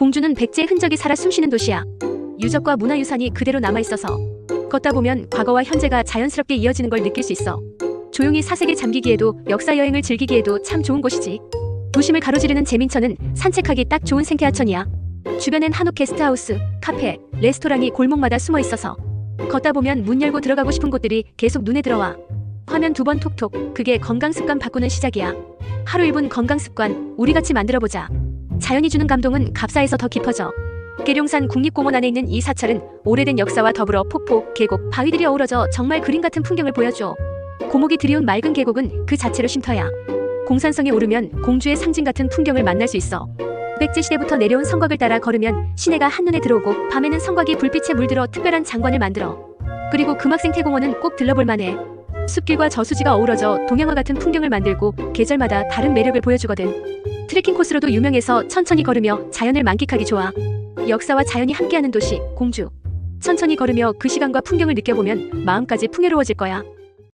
공주는 백제의 흔적이 살아 숨쉬는 도시야. 유적과 문화유산이 그대로 남아있어서 걷다 보면 과거와 현재가 자연스럽게 이어지는 걸 느낄 수 있어. 조용히 사색에 잠기기에도 역사 여행을 즐기기에도 참 좋은 곳이지. 도심을 가로지르는 재민천은 산책하기 딱 좋은 생태하천이야. 주변엔 한옥 게스트하우스, 카페, 레스토랑이 골목마다 숨어 있어서 걷다 보면 문 열고 들어가고 싶은 곳들이 계속 눈에 들어와. 화면 두 번 톡톡. 그게 건강 습관 바꾸는 시작이야. 하루 1분 건강 습관 우리 같이 만들어 보자. 자연이 주는 감동은 값싸에서 더 깊어져. 계룡산 국립공원 안에 있는 이 사찰은 오래된 역사와 더불어 폭포, 계곡, 바위들이 어우러져 정말 그림 같은 풍경을 보여줘. 고목이 들이운 맑은 계곡은 그 자체로 쉼터야. 공산성에 오르면 공주의 상징 같은 풍경을 만날 수 있어. 백제 시대부터 내려온 성곽을 따라 걸으면 시내가 한눈에 들어오고 밤에는 성곽이 불빛에 물들어 특별한 장관을 만들어. 그리고 금학생 태공원은 꼭 들러볼 만해. 숲길과 저수지가 어우러져 동양화 같은 풍경을 만들고 계절마다 다른 매력을 보여주거든. 트레킹 코스로도 유명해서 천천히 걸으며 자연을 만끽하기 좋아. 역사와 자연이 함께하는 도시, 공주. 천천히 걸으며 그 시간과 풍경을 느껴보면 마음까지 풍요로워질 거야.